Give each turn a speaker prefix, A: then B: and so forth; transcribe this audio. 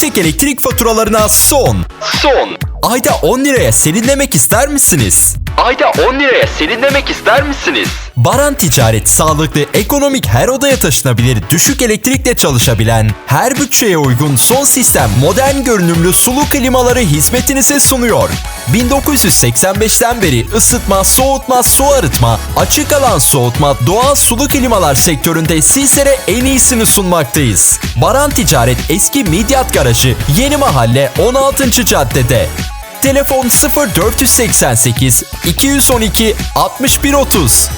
A: Yüksek elektrik faturalarına son.
B: Son.
A: Ayda 10 liraya serinlemek ister misiniz?
B: Ayda 10 liraya serinlemek ister misiniz?
A: Baran Ticaret sağlıklı, ekonomik her odaya taşınabilir, düşük elektrikle çalışabilen, her bütçeye uygun son sistem modern görünümlü sulu klimaları hizmetinize sunuyor. 1985'ten beri ısıtma, soğutma, su arıtma, açık alan soğutma, doğal sulu klimalar sektöründe sizlere en iyisini sunmaktayız. Baran Ticaret eski Midyat Garajı, Yeni Mahalle 16. Caddede. Telefon 0488 212 6130